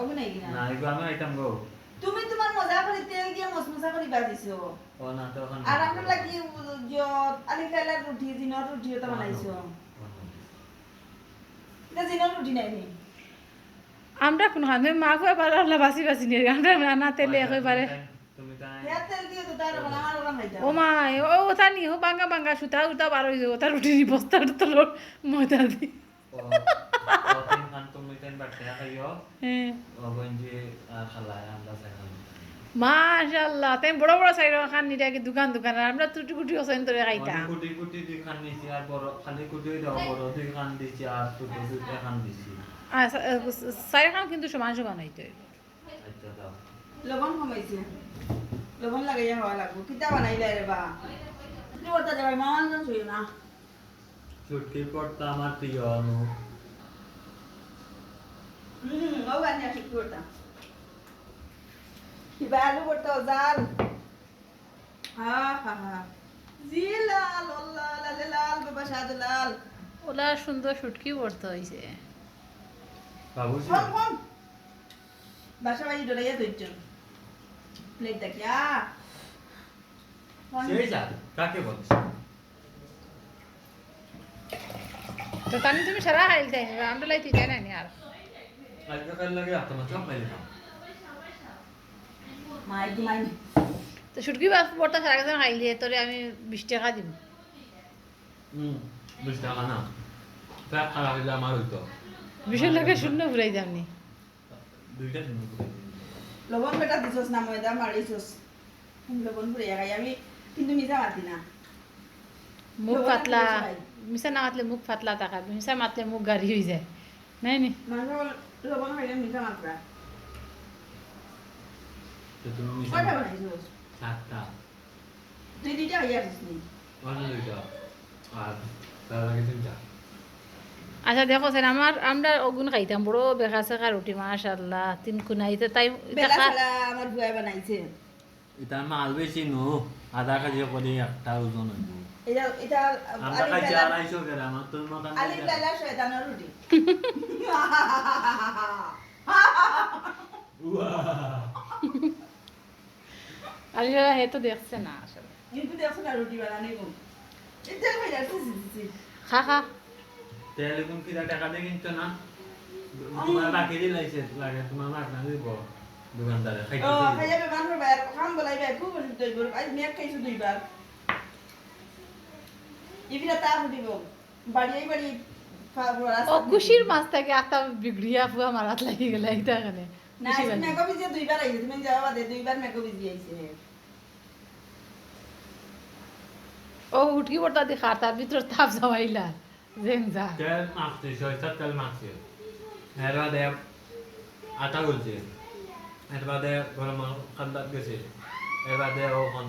ওগুলো কিনা না? এগুলো আমি আইটাম গো। তুমি তোমার মজা করে তেল দিয়ে মশমশা করে বাজিছো ও না তো ওখানে আর আমরা লাগি যত আলি লাইলা রুটি জিনত রুটি তো বানাইছো এটা জিনত রুটি নাই নি আমরা কোন হামে মা কই পারে আল্লাহ বাসি বাসি নিয়ে। আমরা না তেলে কই পারে তুমি তাই তেল দিয়ে তো তার বানা আমার ওরা খাইতা ও মা ও ওটা নি ও বাঙ্গা বাঙ্গা সুতা উতা বার হইছে ওটা রুটি বস্তার তল ময়দা দি। তুমি হ্যাঁ। মাশাআল্লাহ তাই বড় বড় সাইড খান নিটা কি দোকান দোকান আর আমরা টুটি কুটি ওসেন তোরে খাইতাম। কুটি কুটি দুই খান নিছি আর বড় খালি কুটি দাও বড় দুই খান দিছি আর ছোট দুইটা খান দিছি। আর সাইড খান কিন্তু সমান সমান হইতে। আচ্ছা দাও। লবণ কমাইছে। লবণ লাগাইয়া হওয়া লাগবো। কিতা বানাইলে রে বা? তুমি ওটা যাবে জন শুই না। চুটকি পড়তা আমার প্রিয় অনু। ও বানিয়া ঠিক করতা কিবা আলু করতে জাল হা হা হা জি লাল লাল লাল বাবা সাদ লাল। ওলা সুন্দর শুটকি পড়তে হইছে। বাবুজি কম কম। বাসা বাড়ি ডরাইয়া ধরছ প্লেট সেই যা কাকে বলছ? তো তুমি সারা খাইতে আমরা লাইতে যাই না নি আর। তো শুটকি বাস পড়তা সারা কথা খাইলে তোরে আমি বিশ টাকা দিব বিশ টাকা না। প্রায় খারাপ হইলে আমার হইতো বিশের লোকে শূন্য ঘুরাই যাম দুইটা শুনুন লবণ বেটা দিছস না ময়দা মারিছস লবণ পুড়ে খাই আমি কিন্তু মিঠা মাতি না। মুখ পাতলা। মিশা না মাতলে মুখ পাতলা টাকা মিশা মাতলে মুখ গাড়ি হয়ে যায়। নাই নি? লবণ খাইলে মিঠা মাত্রা তো তুমি মিশন কয়টা বানাইছস সাতটা তুই দুইটা হইয়া আসিস অন্য দুইটা আর তার আগে তিনটা আচ্ছা দেখো স্যার আমার আমরা ওগুন খাইতাম। বড় বেকা সেখা রুটি মাশাল্লাহ তিন কুনাইতে তাই আমার বুয়া বানাইছে। এটা মাল বেশি নো আধা কেজি করে একটা ওজন হইব। এটা এটা আমরা আলি আড়াইশো গ্রাম আর তোর মতন আলি বেলা শয়তানের রুটি। আর হে তো দেখছে না আসলে। কিন্তু দেখছ না রুটি বানানি গো এটা যাচ্ছে খা খা। তেল এখন কিরা টাকা দিয়ে কিনছো না? তোমার বাকি দিলাইছে লাগে তোমার মাছ না দিব? দোকানদারে খাইতে ও বেমান হর বাইর খাম বলাই বাই খুব বসে আজ মেক খাইছো দুইবার। ইবিরা তা ফুটিব বাড়ি বাড়ি ও খুশির মাছ থেকে আতা বিগড়িয়া ফুয়া মারাত লাগি গেল এইটা এখানে। না মেকো বিজে দুইবার আইছে তুমি যাওয়া বাদে দুইবার মেকো বিজি আইছে। ও উঠকি পড়তা দি খার তার ভিতর তাপ জমাইলা জেং যা। তেল সরিষার তেল মাখছে। এর বাদে আটা গুলছে। এর বাদে গরম খান্দাত গেছে। এর বাদে ওখান